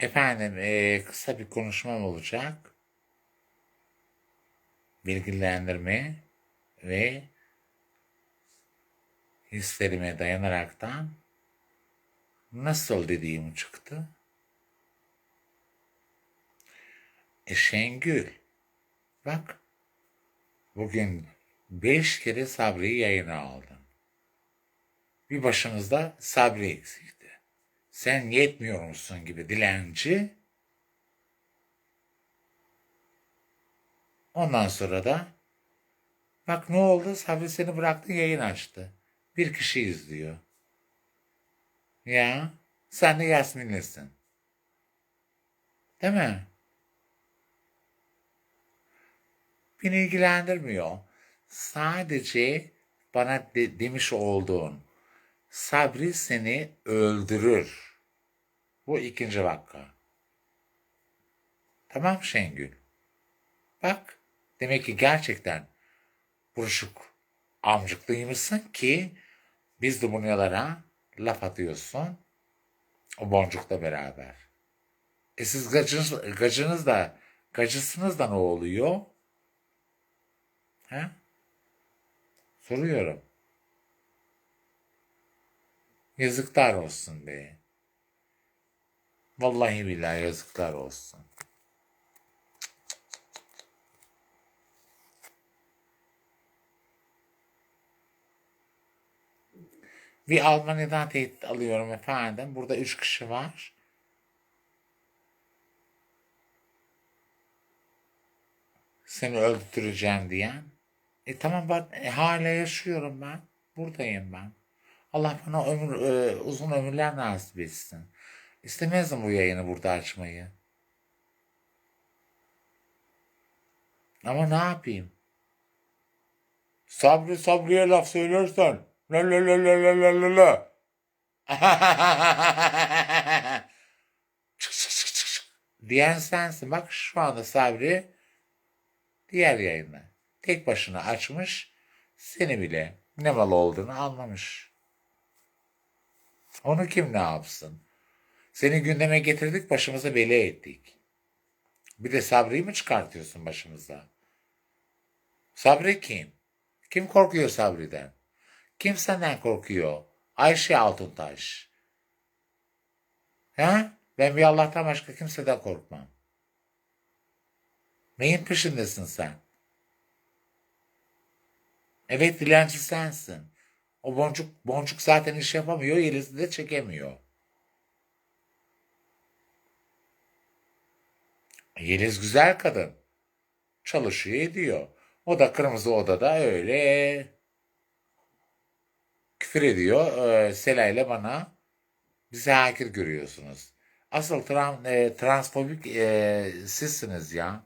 Efendim, eee, kısa bir konuşmam olacak. Bilgilendirme ve hislerime dayanaraktan nasıl dediğim çıktı. E Şengül, bak bugün beş kere Sabri'yi yayına aldın. Bir başımızda Sabri eksikti. Sen yetmiyor musun gibi dilenci. Ondan sonra da bak ne oldu Sabri seni bıraktı yayın açtı. Bir kişi izliyor. Ya sen de Yasmin'lesin. Değil mi? Beni ilgilendirmiyor. Sadece bana de- demiş olduğun Sabri seni öldürür. Bu ikinci vakka. Tamam Şengül. Bak demek ki gerçekten buruşuk amcıklıymışsın ki biz de bunyalara laf atıyorsun. O boncukla beraber. E siz gacınız, gacınız da gacısınız da ne oluyor? He? Soruyorum. Yazıklar olsun be. Vallahi billahi yazıklar olsun. Bir Almanya'dan tehdit alıyorum efendim. Burada üç kişi var. Seni öldüreceğim diyen. E tamam ben e, hala yaşıyorum ben. Buradayım ben. Allah bana ömür, e, uzun ömürler nasip etsin. İstemezdim bu yayını burada açmayı. Ama ne yapayım? Sabri Sabri'ye laf söylersen. La la la la la la la la. çık çık çık çık. Diyen sensin. Bak şu anda Sabri diğer yayını tek başına açmış. Seni bile ne mal olduğunu anlamış. Onu kim ne yapsın? Seni gündeme getirdik başımıza bela ettik. Bir de Sabri'yi mi çıkartıyorsun başımıza? Sabri kim? Kim korkuyor Sabri'den? Kim senden korkuyor? Ayşe Altuntaş. Ha? Ben bir Allah'tan başka kimseden korkmam. Neyin peşindesin sen? Evet dilenci sensin. O boncuk boncuk zaten iş yapamıyor, Yeliz'i de çekemiyor. Yeliz güzel kadın. Çalışıyor ediyor. O da kırmızı odada öyle küfür ediyor. Ee, Sela ile bana bizi hakir görüyorsunuz. Asıl tran, e, transfobik e, sizsiniz ya.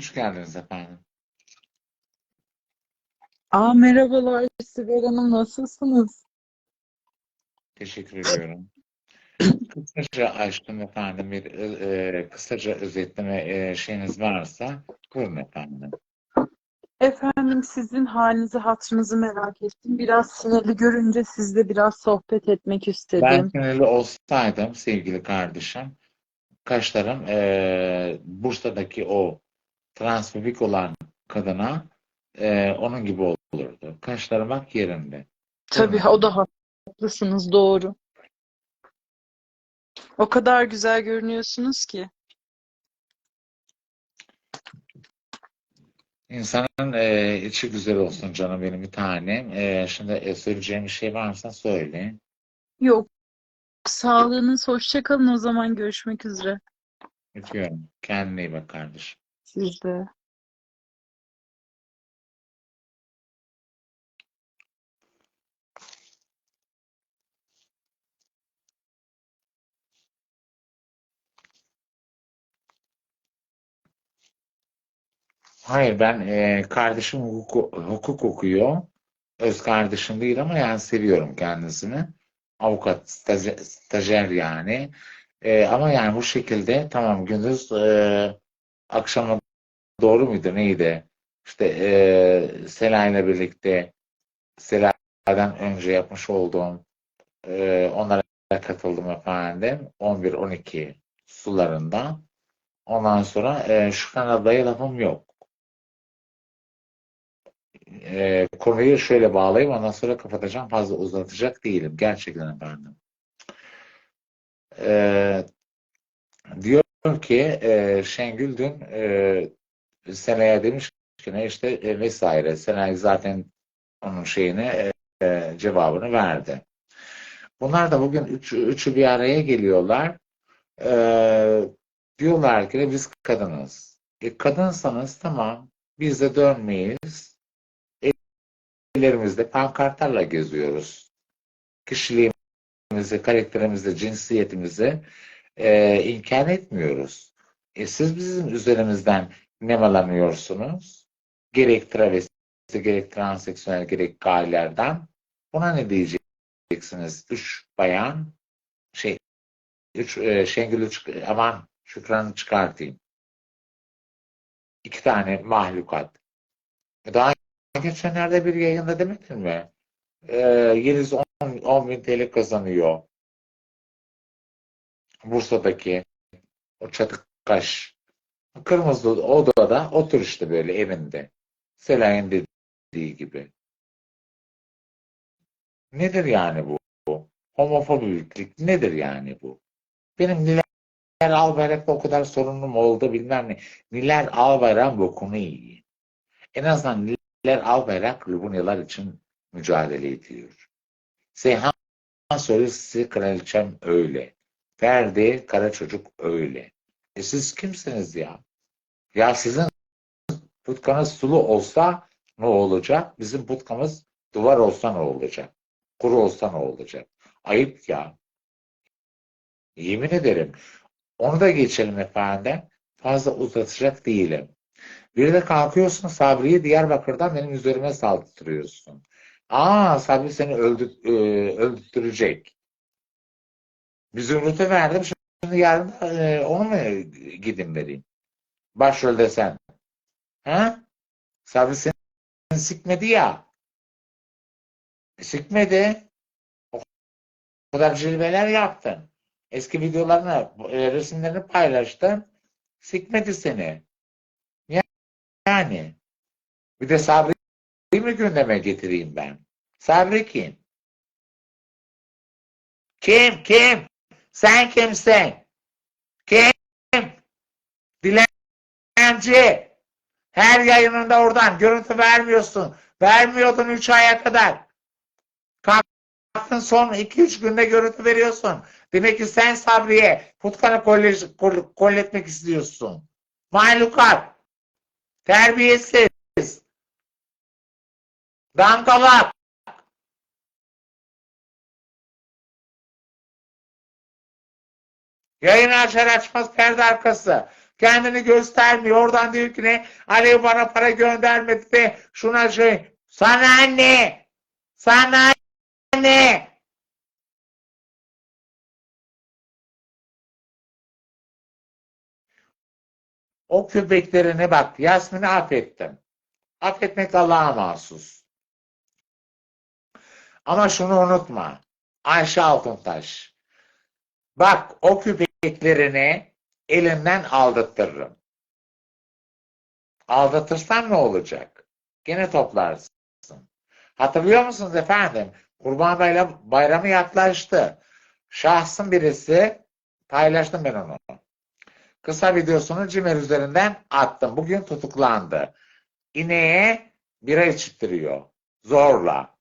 Hoş geldiniz efendim. Aa, merhabalar Sibel Hanım nasılsınız? Teşekkür ediyorum. Kısaca açtım efendim. Bir e, kısaca özetleme e, şeyiniz varsa buyurun efendim. Efendim sizin halinizi hatırınızı merak ettim. Biraz sinirli görünce sizle biraz sohbet etmek Ben istedim. sinirli olsaydım sevgili kardeşim, kaşlarım e, Bursa'daki o transfobik olan kadına e, onun gibi olurdu. Kaşlarım bak yerinde. Tabii o da haklısınız doğru. O kadar güzel görünüyorsunuz ki. İnsanın e, içi güzel olsun canım benim bir tanem. E, şimdi e, söyleyeceğim bir şey varsa söyle. Yok, sağlığınız hoşça kalın o zaman görüşmek üzere. Öpüyorum. Kendine iyi bak kardeşim. Siz de. Hayır ben e, kardeşim hukuk, hukuk okuyor. Öz kardeşim değil ama yani seviyorum kendisini. Avukat, stajyer, stajyer yani. E, ama yani bu şekilde tamam gündüz e, akşama doğru muydu neydi? İşte e, Sela'yla birlikte Sela'dan önce yapmış olduğum e, onlara katıldım efendim. 11-12 sularında. Ondan sonra e, şu kanaldaya lafım yok. E, konuyu şöyle bağlayayım ondan sonra kapatacağım. Fazla uzatacak değilim. Gerçekten efendim. E, diyor ki e, Şengül dün e, Sena'ya demiş ki ne işte e, vesaire. Sena zaten onun şeyini e, e, cevabını verdi. Bunlar da bugün üç, üçü bir araya geliyorlar. E, diyorlar ki biz kadınız. E, kadınsanız tamam biz de dönmeyiz. Ellerimizde pankartlarla geziyoruz. Kişiliğimizi, karakterimizi, cinsiyetimizi e, inkar etmiyoruz. E, siz bizim üzerimizden nemalanıyorsunuz. Gerek travesti, gerek transseksüel, gerek gaylerden. Buna ne diyeceksiniz? Üç bayan, şey, üç, e, Şengül'ü aman Şükran'ı çıkartayım. İki tane mahlukat. Daha geçenlerde bir yayında demedin mi? Ee, Yeliz 10, 10 bin TL kazanıyor. Bursa'daki o çatık kaş. Kırmızı odada otur işte böyle evinde. Selay'ın dediği gibi. Nedir yani bu? Homofobiklik nedir yani bu? Benim Niler Albayrak'la o kadar sorunum oldu bilmem ne. Niler Albayrak bokunu iyi. En azından Niler Albayrak Lubunyalar için mücadele ediyor. Seyhan Solis kraliçem öyle. Ferdi Kara Çocuk öyle. E siz kimsiniz ya? Ya sizin putkanız sulu olsa ne olacak? Bizim putkamız duvar olsa ne olacak? Kuru olsa ne olacak? Ayıp ya. Yemin ederim. Onu da geçelim efendim. Fazla uzatacak değilim. Bir de kalkıyorsun Sabri'yi Diyarbakır'dan benim üzerime saldırıyorsun. Aa Sabri seni öldü, e, öldürtecek. Bir zümrüt'e verdim. Yarın e, onu mu gidin vereyim? Başrolde sen. Ha? Sabri seni sikmedi ya. Sikmedi. O kadar cilveler yaptın. Eski videolarını, e, resimlerini paylaştın. Sikmedi seni. Yani. Bir de Sabri'yi mi gündeme getireyim ben? Sabri kim? Kim? Kim? Sen kimsin? Kim? Dilenci. Her yayınında oradan görüntü vermiyorsun. Vermiyordun 3 aya kadar. Kalktın son 2-3 günde görüntü veriyorsun. Demek ki sen Sabri'ye kol, kolletmek istiyorsun. Mahlukat. Terbiyesiz. Dangalak. Yayın açar açmaz perde arkası. Kendini göstermiyor. Oradan diyor ki ne? Alev bana para göndermedi de şuna şey. Sana ne? Sana ne? O köpeklerine bak. Yasmin'i affettim. Affetmek Allah'a mahsus. Ama şunu unutma. Ayşe Altıntaş. Bak o köpeklerini elinden aldattırırım. Aldatırsam ne olacak? Gene toplarsın. Hatırlıyor musunuz efendim? Kurban Bayram- Bayramı yaklaştı. Şahsın birisi paylaştım ben onu. Kısa videosunu Cimer üzerinden attım. Bugün tutuklandı. İneğe bira içittiriyor. Zorla.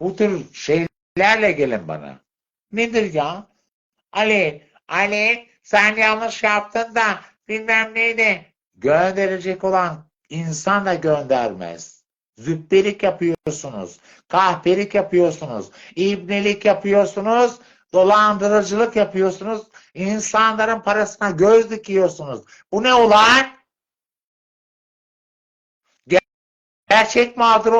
Bu tür şeylerle gelin bana. Nedir ya? Ali, Ali sen yanlış yaptın da bilmem neydi. Gönderecek olan insan da göndermez. Züppelik yapıyorsunuz, kahpelik yapıyorsunuz, ibnelik yapıyorsunuz, dolandırıcılık yapıyorsunuz, insanların parasına göz dikiyorsunuz. Bu ne ulan? Gerçek mağdur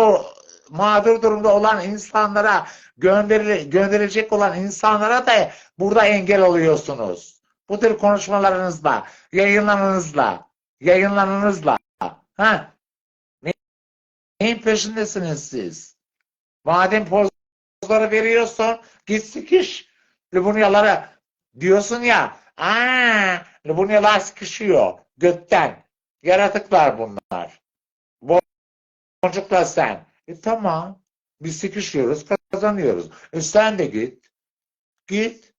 mağdur durumda olan insanlara gönderi, gönderecek olan insanlara da burada engel oluyorsunuz. Bu tür konuşmalarınızla, yayınlarınızla, yayınlarınızla. Ha? Ne- Neyin peşindesiniz siz? Madem pozları veriyorsun, git sikiş. Lubunyalara diyorsun ya, aa, Lubunyalar sıkışıyor götten. Yaratıklar bunlar. Boncukla sen. E tamam. Biz sıkışıyoruz, kazanıyoruz. E sen de git. Git.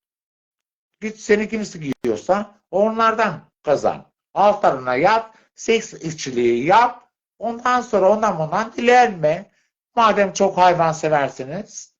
Git seni kim sıkıyorsa onlardan kazan. Altlarına yat, seks işçiliği yap. Ondan sonra ondan bundan dilenme. Madem çok hayvan seversiniz.